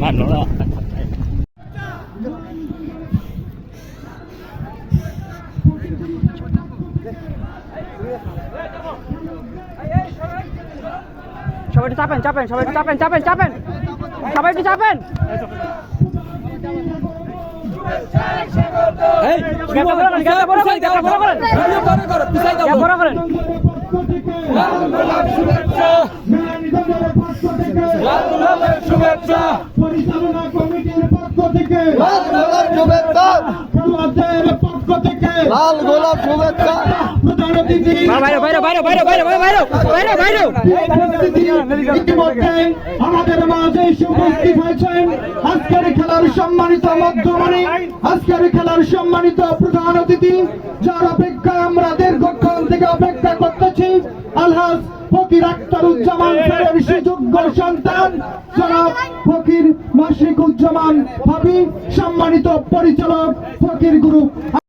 ভালো সবাই চাপেন চাপেন সবাই চাপেন চাপেন চাপেন। সবাই একটু চাপেন। গ্যাপটা পরিচালনা কমিটির পক্ষ থেকে লাল গোলাপ শুভেচ্ছা। খেলোয়াড়দের পক্ষ থেকে লাল গোলাপ শুভেচ্ছা। প্রধান অতিথি বাইরে বাইরে বাইরে বাইরে বাইরে বাইরে বাইরে বাইরে ইতিমধ্যে আমাদের মাঝে উপস্থিত হয়েছেন আজকের খেলার সম্মানিত মধ্যমণি আজকের খেলার সম্মানিত প্রধান অতিথি যার অপেক্ষায় আমরা দীর্ঘক্ষণ থেকে অপেক্ষা করতেছি। আলহাজ ফকির আক্তারুজ্জামান সুযোগ্য সন্তান সম্মানিত পরিচালক ফকির গ্রুপ